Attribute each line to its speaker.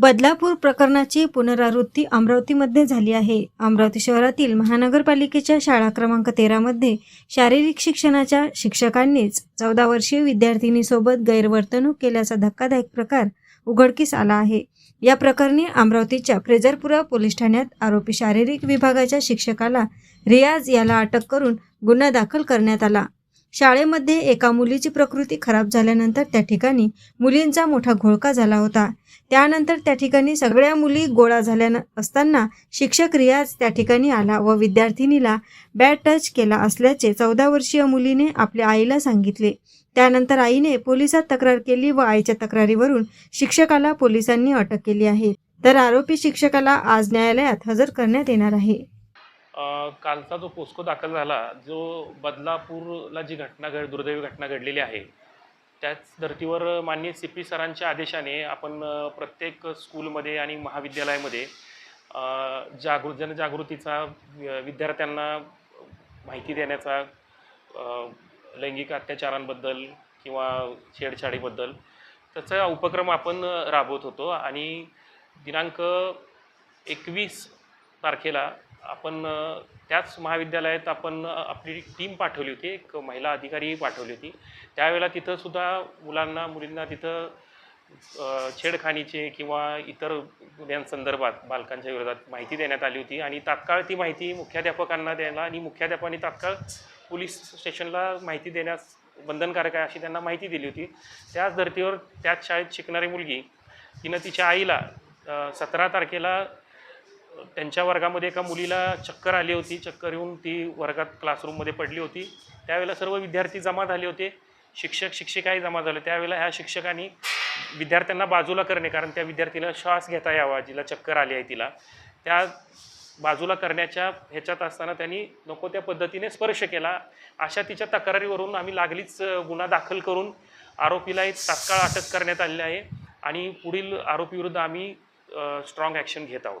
Speaker 1: बदलापूर प्रकरणाची पुनरावृत्ती अमरावतीमध्ये झाली आहे. अमरावती शहरातील महानगरपालिकेच्या शाळा क्रमांक तेरामध्ये शारीरिक शिक्षणाच्या शिक्षकांनीच चौदा वर्षीय विद्यार्थिनीसोबत गैरवर्तणूक केल्याचा धक्कादायक प्रकार उघडकीस आला आहे. या प्रकरणी अमरावतीच्या फ्रेजरपुरा पोलीस ठाण्यात आरोपी शारीरिक विभागाच्या शिक्षकाला रियाज याला अटक करून गुन्हा दाखल करण्यात आला. शाळेमध्ये एका मुलीची प्रकृती खराब झाल्यानंतर त्या ठिकाणी मुलींचा मोठा घोळका झाला होता. त्यानंतर त्या ठिकाणी सगळ्या मुली गोळा झाल्या असताना शिक्षक रियाज त्या ठिकाणी आला व विद्यार्थिनीला बॅड टच केला असल्याचे चौदा वर्षीय मुलीने आपल्या आईला सांगितले. त्यानंतर आईने पोलिसात तक्रार केली व आईच्या तक्रारीवरून शिक्षकाला पोलिसांनी अटक केली आहे. तर आरोपी शिक्षकाला आज न्यायालयात हजर करण्यात येणार आहे.
Speaker 2: कालचा जो पोस्को दाखल झाला जो बदलापूरला जी घटना घड दुर्दैवी घटना घडलेली आहे त्याच धर्तीवर माननीय सी पी सरांच्या आदेशाने आपण प्रत्येक स्कूलमध्ये आणि महाविद्यालयामध्ये जागृ जनजागृतीचा विद्यार्थ्यांना माहिती देण्याचा लैंगिक अत्याचारांबद्दल किंवा छेडछाडीबद्दल त्याचा उपक्रम आपण राबवत होतो. आणि दिनांक एकवीस तारखेला आपण त्याच महाविद्यालयात आपण आपली टीम पाठवली होती एक महिला अधिकारी पाठवली होती. त्यावेळेला तिथंसुद्धा मुलांना मुलींना तिथं छेडखानीचे किंवा इतर गुन्ह्यांसंदर्भात बालकांच्या विरोधात माहिती देण्यात आली होती आणि तात्काळ ती माहिती मुख्याध्यापकांना द्यायला आणि मुख्याध्यापकांनी तात्काळ पोलीस स्टेशनला माहिती देण्यास बंधनकारक आहे अशी त्यांना माहिती दिली होती. त्याच धर्तीवर त्याच शाळेत शिकणारी मुलगी तिनं तिच्या आईला सतरा तारखेला त्यांच्या वर्गामध्ये एका मुलीला चक्कर आली होती. चक्कर येऊन ती वर्गात क्लासरूममध्ये पडली होती. त्यावेळेला सर्व विद्यार्थी जमा झाले होते. शिक्षक शिक्षिकाही जमा झाले. त्यावेळेला ह्या शिक्षकांनी विद्यार्थ्यांना बाजूला करणे कारण त्या विद्यार्थीला श्वास घेता यावा. जिला चक्कर आली आहे तिला. त्या बाजूला करण्याच्या ह्याच्यात असताना त्यांनी नको त्या पद्धतीने स्पर्श केला. अशा तिच्या तक्रारीवरून आम्ही लागलीच गुन्हा दाखल करून आरोपीलाही तात्काळ अटक करण्यात आलेली आहे. आणि पुढील आरोपीविरुद्ध आम्ही स्ट्रॉंग ॲक्शन घेत आहोत.